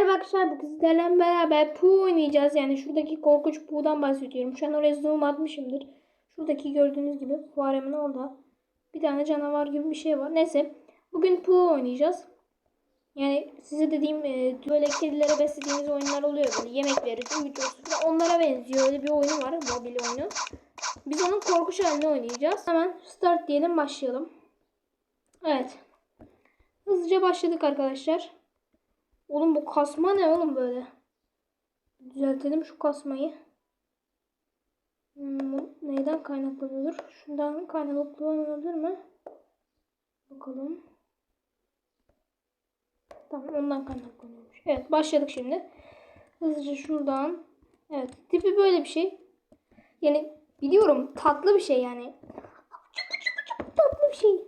Merhaba arkadaşlar bugün sizlerle beraber Pooh oynayacağız. Yani şuradaki korkunç Pooh'dan bahsediyorum. Şu an oraya zoom atmışımdır. Şuradaki gördüğünüz gibi faremin orada. Bir tane canavar gibi bir şey var. Neyse. Bugün Pooh oynayacağız. Yani size dediğim e, böyle kedilere beslediğimiz oyunlar oluyor. Böyle yemek veririz, uyutuyoruz falan. Onlara benziyor. Öyle bir oyunu var. Mobil oyunu. Biz onun korkunç halini oynayacağız. Hemen start diyelim başlayalım. Evet. Hızlıca başladık arkadaşlar. Oğlum bu kasma ne oğlum böyle? Düzeltelim şu kasmayı. Hmm, bu neyden kaynaklanıyordur? Şundan kaynaklanabilir mi? Bakalım. Tamam ondan kaynaklanıyormuş. Evet başladık şimdi. Hızlıca şuradan. Evet tipi böyle bir şey. Yani biliyorum tatlı bir şey yani. Tatlı bir şey.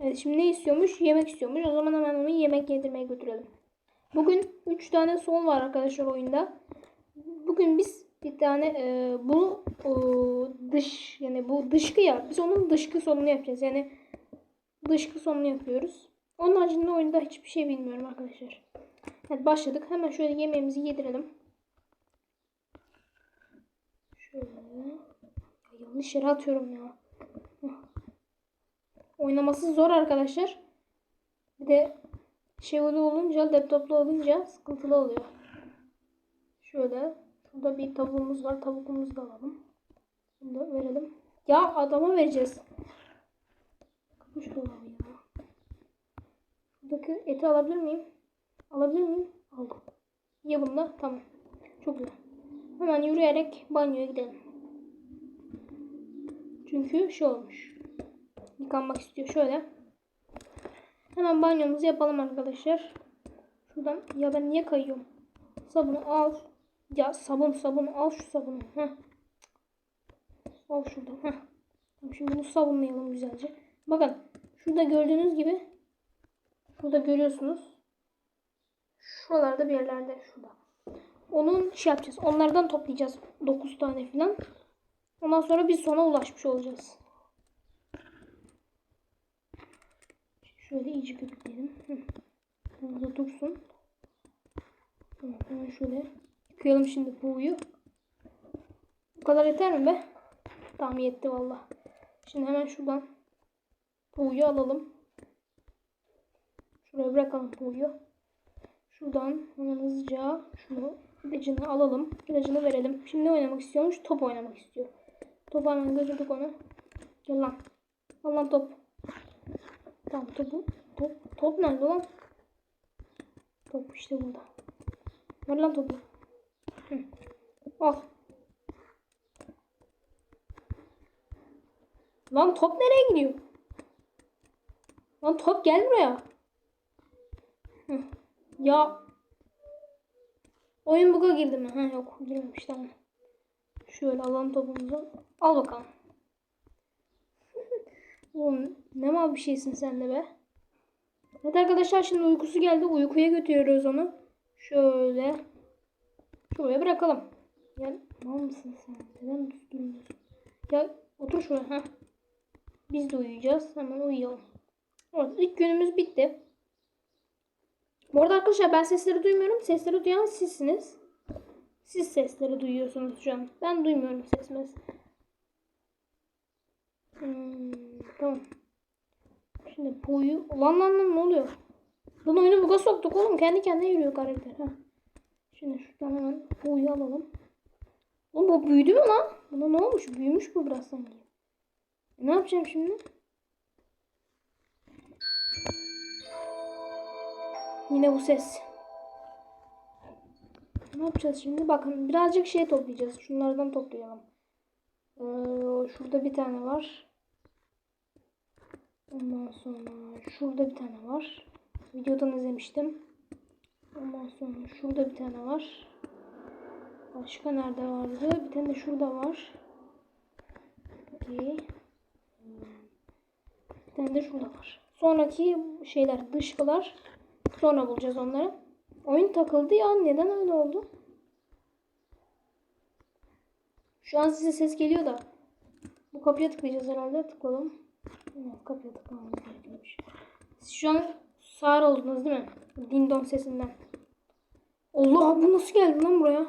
Evet şimdi ne istiyormuş? Yemek istiyormuş. O zaman hemen onu yemek yedirmeye götürelim. Bugün 3 tane son var arkadaşlar oyunda. Bugün biz bir tane e, bu e, dış yani bu dışkı ya biz onun dışkı sonunu yapacağız. Yani dışkı sonunu yapıyoruz. Onun haricinde oyunda hiçbir şey bilmiyorum arkadaşlar. Evet başladık. Hemen şöyle yemeğimizi yedirelim. Şöyle. Ya, yanlış yere atıyorum ya. Oynaması zor arkadaşlar. Bir de şey öyle olunca laptoplu olunca sıkıntılı oluyor. Şöyle. Şurada bir tavuğumuz var. Tavuğumuzu da alalım. Da verelim. Ya adama vereceğiz. Kapış dolabı ya. Şuradaki eti alabilir miyim? Alabilir miyim? Aldım. Ye bunu da. Tamam. Çok güzel. Hemen yürüyerek banyoya gidelim. Çünkü şey olmuş. Yıkanmak istiyor. Şöyle. Hemen banyomuzu yapalım arkadaşlar. Şuradan ya ben niye kayıyorum? Sabunu al. Ya sabun sabun al şu sabunu. Heh. Al şuradan. Heh. Şimdi bunu sabunlayalım güzelce. Bakın şurada gördüğünüz gibi şurada görüyorsunuz. Şuralarda bir yerlerde şurada. Onun şey yapacağız. Onlardan toplayacağız. 9 tane falan. Ondan sonra biz sona ulaşmış olacağız. Şöyle iyice köpükleyelim. Burada dursun. Hemen şöyle yıkayalım şimdi buğuyu. Bu kadar yeter mi be? Tamam yetti valla. Şimdi hemen şuradan buğuyu alalım. Şuraya bırakalım buğuyu. Şuradan hemen hızlıca şunu ilacını alalım. İlacını verelim. Şimdi ne oynamak istiyormuş? Top oynamak istiyor. Topu hemen götürdük onu. Gel lan. Al lan top. Tamam topu. Top, top nerede lan? Top işte burada. Ver lan topu. Al. Lan top nereye gidiyor? Lan top gel buraya. Hı. Ya. Oyun buga girdi mi? Ha yok girmemiş tamam. Şöyle alalım topumuzu. Al bakalım. Oğlum ne mal bir şeysin sen de be. Evet arkadaşlar şimdi uykusu geldi. Uykuya götürüyoruz onu. Şöyle. Şuraya bırakalım. Ya mal mısın sen? Neden durmuyorsun? Ya otur şuraya. Heh. Biz de uyuyacağız. Hemen uyuyalım. Evet ilk günümüz bitti. Bu arada arkadaşlar ben sesleri duymuyorum. Sesleri duyan sizsiniz. Siz sesleri duyuyorsunuz şu an. Ben duymuyorum sesimiz. Hmm, tamam. Şimdi boyu... Lan lan ne oluyor? Lan oyunu buga soktuk oğlum. Kendi kendine yürüyor karakter. Ha. Şimdi şuradan hemen boyu alalım. Oğlum bu büyüdü mü lan? Buna ne olmuş? Büyümüş bu biraz sanki. Ne yapacağım şimdi? Yine bu ses. Ne yapacağız şimdi? Bakın birazcık şey toplayacağız. Şunlardan toplayalım. Ee, şurada bir tane var. Ondan sonra şurada bir tane var. Videodan izlemiştim. Ondan sonra şurada bir tane var. Başka nerede vardı? Bir tane de şurada var. Okay. Bir tane de şurada var. Sonraki şeyler dışkılar. Sonra bulacağız onları. Oyun takıldı ya. Neden öyle oldu? Şu an size ses geliyor da. Bu kapıya tıklayacağız herhalde. Tıklayalım. Evet, kapıya tıklamamız gerekiyormuş. Siz şu an sağır oldunuz değil mi? Dindon sesinden. Allah bu nasıl geldi lan buraya?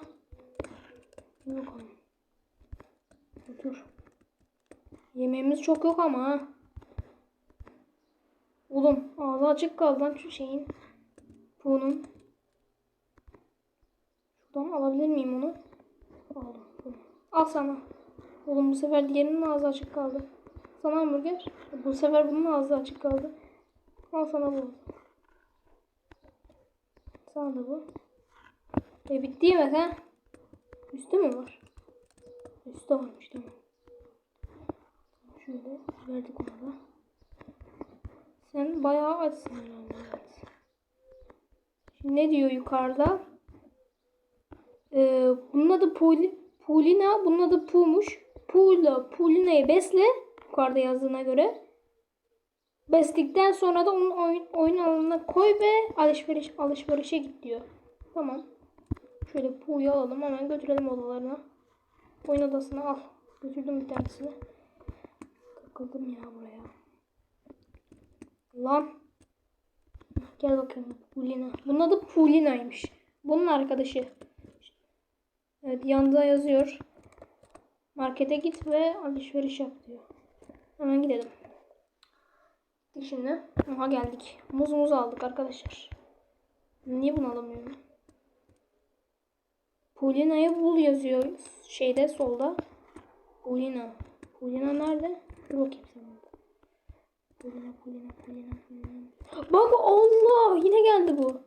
Dur bakalım. Dur. Yemeğimiz çok yok ama ha. Oğlum ağzı açık kaldı lan şu şeyin. Bunun. Şuradan alabilir miyim onu? Aldım. Al sana. Oğlum bu sefer diğerinin ağzı açık kaldı. Sana hamburger. Bu sefer bunun ağzı açık kaldı. Al sana bu. Sana da bu. E bitti yemek ha? Üstü mü var? Üstü varmış tamam. Şöyle verdik ona da. Sen bayağı açsın herhalde. Evet. Şimdi ne diyor yukarıda? Ee, bunun adı Puli, Pulina, bunun adı Pu'muş. Pu'la Pulina'yı besle. Yukarıda yazdığına göre. Besledikten sonra da onun oyun, oyun alanına koy ve alışveriş alışverişe git diyor. Tamam. Şöyle Pu'yu alalım hemen götürelim odalarına. Oyun odasına al. Götürdüm bir tanesini. Takıldım ya buraya. Lan. Gel bakayım Pulina. Bunun adı Pulina'ymış. Bunun arkadaşı. Evet yanında yazıyor. Markete git ve alışveriş yap diyor. Hemen gidelim. Gittik şimdi. Aha geldik. Muz muz aldık arkadaşlar. Niye bunu alamıyorum? Pulina'yı bul yazıyor şeyde solda. Pulina. Pulina nerede? Dur bakayım sana. Pulina, Pulina, Pulina, Pulina. Bak Allah! Yine geldi bu.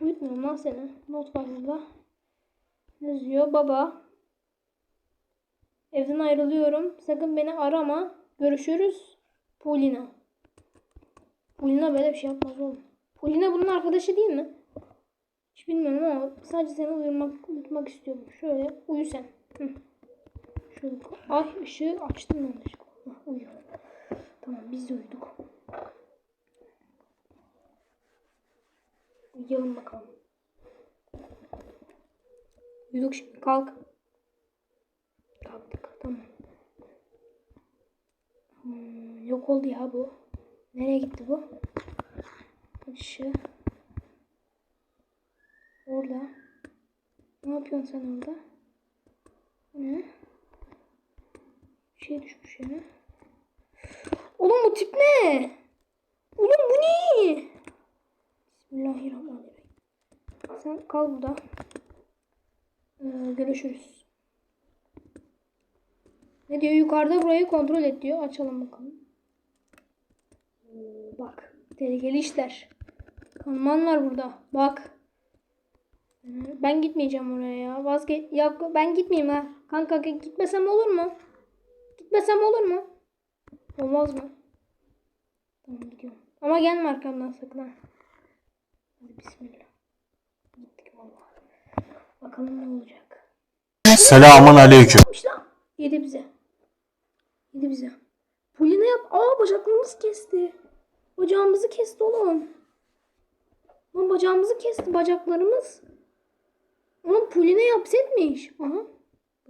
Uyutmuyorum lan seni. Not var burada. Yazıyor? Baba. Evden ayrılıyorum. Sakın beni arama. Görüşürüz. Polina. Polina böyle bir şey yapmaz oğlum. Polina bunun arkadaşı değil mi? Hiç bilmiyorum ama sadece seni uyumak, uyutmak istiyorum. Şöyle uyu sen. Hı. Şöyle ay ışığı açtım yanlışlıkla. Uyu. Tamam biz de uyuduk. Uyuyalım bakalım. Uyuduk şimdi kalk. Kalktık tamam. Hmm, yok oldu ya bu. Nereye gitti bu? Işığı. Orada. Ne yapıyorsun sen orada? Ne? Bir şey düşmüş ya. Oğlum bu tip ne? Oğlum bu ne? Bismillahirrahmanirrahim. Sen kal burada. Ee, görüşürüz. Ne diyor? Yukarıda burayı kontrol et diyor. Açalım bakalım. Oo, bak. Tehlikeli işler. Kanman var burada. Bak. Ben gitmeyeceğim oraya ya. Vazge ya ben gitmeyeyim ha. Kanka gitmesem olur mu? Gitmesem olur mu? Olmaz mı? Tamam gidiyorum. Ama gelme arkamdan sakın ha. Hadi bismillah. Gittik vallahi. Bakalım ne olacak. Selamun aleyküm. Yedi bize. Yedi bize. Polina yap. Aa bacaklarımızı kesti. Bacağımızı kesti oğlum. Lan bacağımızı kesti bacaklarımız. Oğlum Polina hapsetmiş. Aha.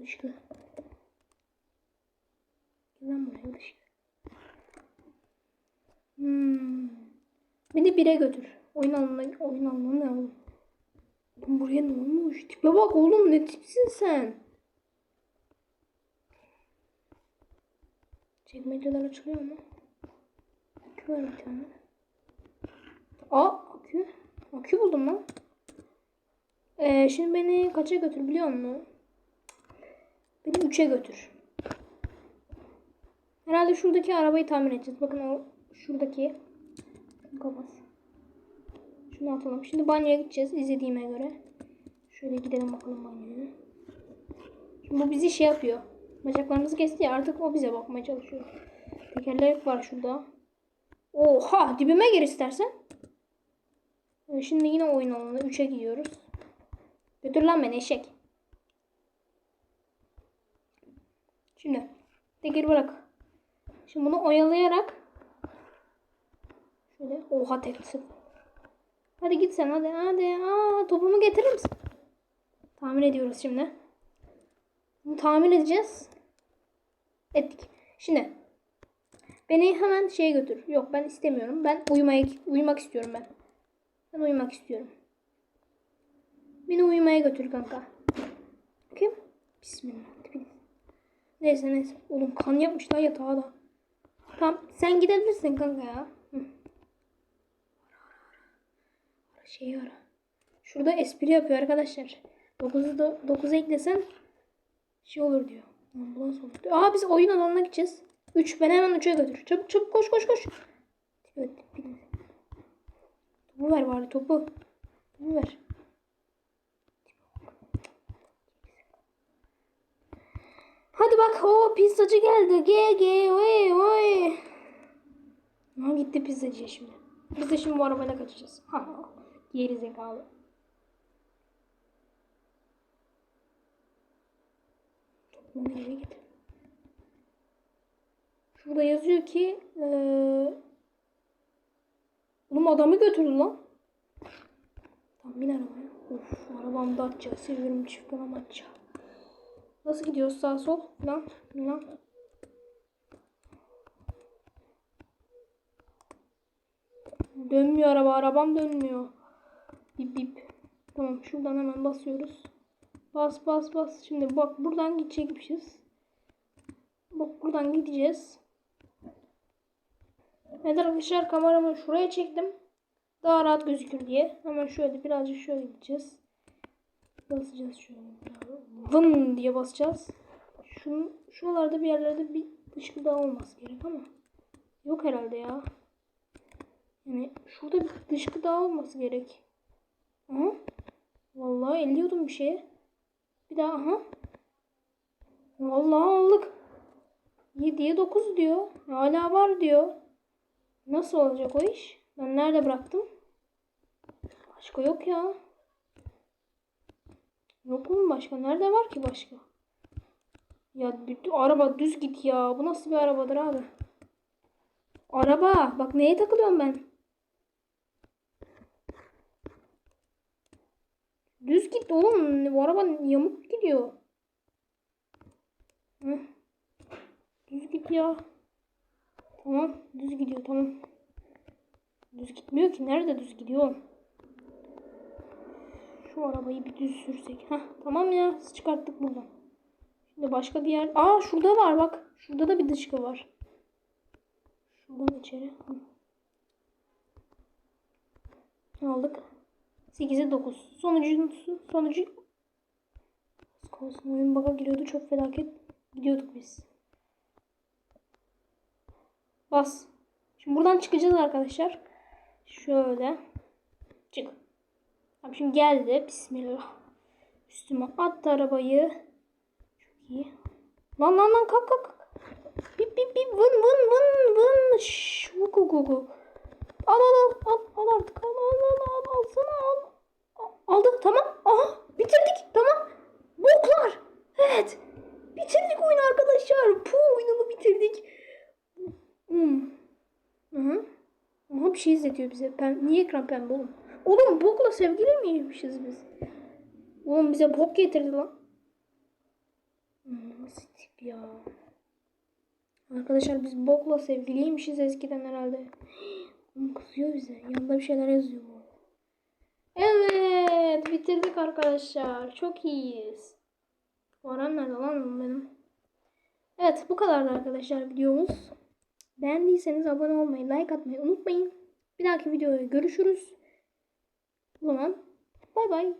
Dışkı. Gel lan buraya dışkı. Hmm. Beni bire götür. Oyun alanına, oyun alanına ne? Oğlum buraya ne olmuş? Tipe bak oğlum ne tipsin sen? Çekmeceler açılıyor mu? Akü var bir tane. Aa akü. Akü buldum lan. Ee, şimdi beni kaça götür biliyor musun? Beni 3'e götür. Herhalde şuradaki arabayı tamir edeceğiz. Bakın o şuradaki. Kapat. Şunu atalım. Şimdi banyoya gideceğiz izlediğime göre. Şöyle gidelim bakalım banyoya. Şimdi bu bizi şey yapıyor. Bacaklarımızı kesti ya artık o bize bakmaya çalışıyor. Tekerlek var şurada. Oha dibime gir istersen. Ee, Şimdi yine oyun alanına 3'e gidiyoruz. Götür lan beni eşek. Şimdi tekir bırak. Şimdi bunu oyalayarak şöyle oha tek sık. Hadi git sen hadi hadi. Aa, topumu getirir misin? Tamir ediyoruz şimdi. Bunu tamir edeceğiz. Ettik. Şimdi beni hemen şeye götür. Yok ben istemiyorum. Ben uyumaya uyumak istiyorum ben. Ben uyumak istiyorum. yıkamaya götür kanka. Kim? Bismillah. Neyse neyse. Oğlum kan yapmışlar yatağa da. Tamam sen gidebilirsin kanka ya. Hı. Şeyi ara. Şurada espri yapıyor arkadaşlar. 9'u da 9'a eklesen şey olur diyor. Ambulans biz oyun alanına gideceğiz. 3 ben hemen 3'e götür. Çabuk çabuk koş koş koş. Evet, Topu ver bari topu. Topu ver. Hadi bak o pizzacı geldi. Ge ge oy oy. Ha gitti pizzacıya şimdi. Biz de şimdi bu arabayla kaçacağız. Ha. Geri zekalı. Toplamı eve git. Şurada yazıyor ki eee Oğlum adamı götürdü lan. Tamam bin arabaya. Of arabam da atacak. Seviyorum çift atacak. Nasıl gidiyoruz sağ sol falan falan. Dönmüyor araba. Arabam dönmüyor. Bip bip. Tamam şuradan hemen basıyoruz. Bas bas bas. Şimdi bak buradan gidecekmişiz. Bak buradan gideceğiz. Evet arkadaşlar kameramı şuraya çektim. Daha rahat gözükür diye. Hemen şöyle birazcık şöyle gideceğiz. Basacağız şöyle. Vın diye basacağız. Şun, şuralarda bir yerlerde bir dışkıda olması gerek ama. Yok herhalde ya. Yani şurada bir dışkıda olması gerek. Aha. Vallahi elliyordum bir şeye. Bir daha aha. Vallahi aldık. 7'ye 9 diyor. Hala var diyor. Nasıl olacak o iş? Ben nerede bıraktım? Başka yok ya. Yok mu başka? Nerede var ki başka? Ya araba düz git ya. Bu nasıl bir arabadır abi? Araba. Bak neye takılıyorum ben? Düz git oğlum. Bu araba yamuk gidiyor. Hı. Düz git ya. Tamam. Düz gidiyor tamam. Düz gitmiyor ki. Nerede düz gidiyor? Şu arabayı bir düz sürsek. Heh, tamam ya. Çıkarttık buradan. Şimdi başka bir yer. Aa şurada var bak. Şurada da bir dışkı var. Şuradan içeri. Hı. Aldık. 8'e 9. Sonucu sonucu kalsın oyun bug'a giriyordu. Çok felaket gidiyorduk biz. Bas. Şimdi buradan çıkacağız arkadaşlar. Şöyle. Çık. Abi şimdi geldi. Bismillah. Üstüme attı arabayı. Çok iyi. Lan lan lan kalk kalk. Bip bip bip vın vın vın vın. Vuk. Al al al al al artık al al al Aldı tamam. Aha bitirdik tamam. Boklar. Evet. Bitirdik oyunu arkadaşlar. Puh oyununu bitirdik. Hmm. Hı. Aha bir şey izletiyor bize. Pem Niye ekran pembe oğlum? Oğlum bokla sevgili miymişiz biz? Oğlum bize bok getirdi lan. Hmm, Nasıl tip ya? Arkadaşlar biz bokla sevgiliymişiz eskiden herhalde. Oğlum kızıyor bize. Yanında bir şeyler yazıyor. Bitirdik arkadaşlar. Çok iyiyiz. Varan nerede lan benim? Evet bu kadardı arkadaşlar videomuz. Beğendiyseniz abone olmayı, like atmayı unutmayın. Bir dahaki videoda görüşürüz. O zaman bay bay.